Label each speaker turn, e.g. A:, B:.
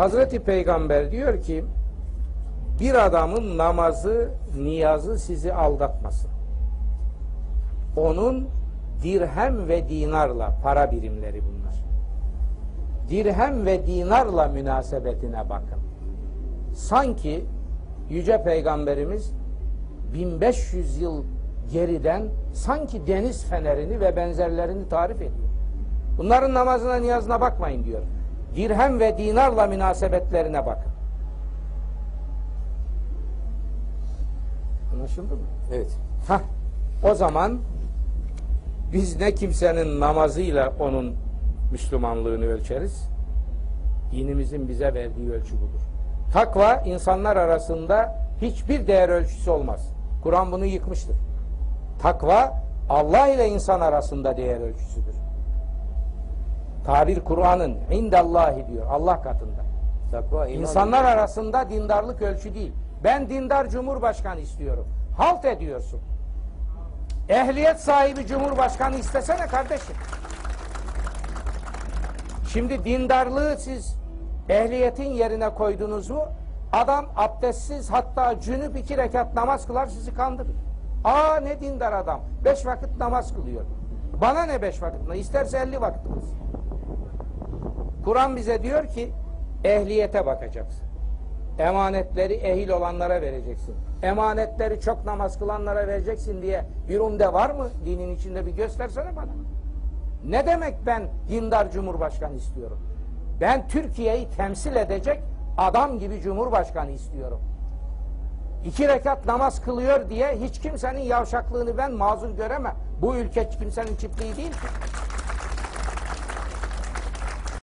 A: Hazreti Peygamber diyor ki bir adamın namazı, niyazı sizi aldatmasın. Onun dirhem ve dinarla para birimleri bunlar. Dirhem ve dinarla münasebetine bakın. Sanki yüce peygamberimiz 1500 yıl geriden sanki deniz fenerini ve benzerlerini tarif ediyor. Bunların namazına niyazına bakmayın diyor. Dirhem ve dinarla münasebetlerine bakın. Anlaşıldı mı?
B: Evet.
A: Hah, o zaman biz ne kimsenin namazıyla onun Müslümanlığını ölçeriz. Dinimizin bize verdiği ölçü budur. Takva insanlar arasında hiçbir değer ölçüsü olmaz. Kur'an bunu yıkmıştır. Takva Allah ile insan arasında değer ölçüsüdür. Tabir Kur'an'ın indallahi diyor Allah katında.
B: Takva.
A: İnsanlar arasında dindarlık ölçü değil. Ben dindar cumhurbaşkanı istiyorum. Halt ediyorsun. Ehliyet sahibi cumhurbaşkanı istesene kardeşim. Şimdi dindarlığı siz ehliyetin yerine koydunuz mu? Adam abdestsiz hatta cünüp iki rekat namaz kılar sizi kandırır. Aa ne dindar adam. Beş vakit namaz kılıyor. Bana ne beş vakit? İsterse elli vakit kılsın. Kur'an bize diyor ki ehliyete bakacaksın. Emanetleri ehil olanlara vereceksin. Emanetleri çok namaz kılanlara vereceksin diye bir umde var mı? Dinin içinde bir göstersene bana. Ne demek ben dindar cumhurbaşkanı istiyorum? Ben Türkiye'yi temsil edecek adam gibi cumhurbaşkanı istiyorum. İki rekat namaz kılıyor diye hiç kimsenin yavşaklığını ben mazur göremem. Bu ülke kimsenin çiftliği değil ki.